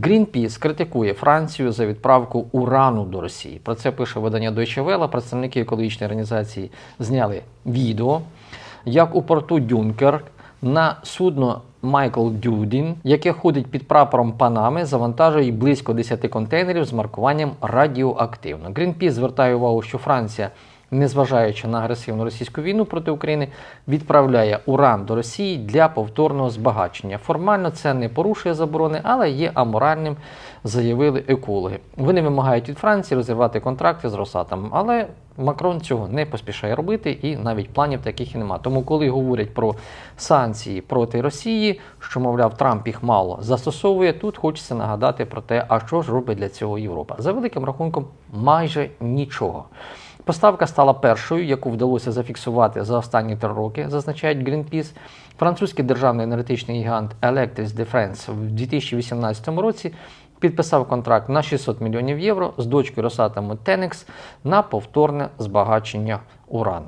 Greenpeace критикує Францію за відправку урану до Росії. Про це пише видання Deutsche Welle. Представники екологічної організації зняли відео, як у порту Дюнкер на судно Майкл Дюдін, яке ходить під прапором Панами, завантажує близько 10 контейнерів з маркуванням радіоактивно. Greenpeace звертає увагу, що Франція, незважаючи на агресивну російську війну проти України, відправляє уран до Росії для повторного збагачення. Формально це не порушує заборони, але є аморальним, заявили екологи. Вони вимагають від Франції розірвати контракти з Росатомом, але Макрон цього не поспішає робити, і навіть планів таких і нема. Тому, коли говорять про санкції проти Росії, що мовляв Трамп їх мало застосовує, тут хочеться нагадати про те, а що ж робить для цього Європа. За великим рахунком, майже нічого. Поставка стала першою, яку вдалося зафіксувати за останні три роки, зазначають Greenpeace. Французький державний енергетичний гігант Electric de France в 2018 році підписав контракт на 600 мільйонів євро з дочкою Росатому Тенекс на повторне збагачення урану.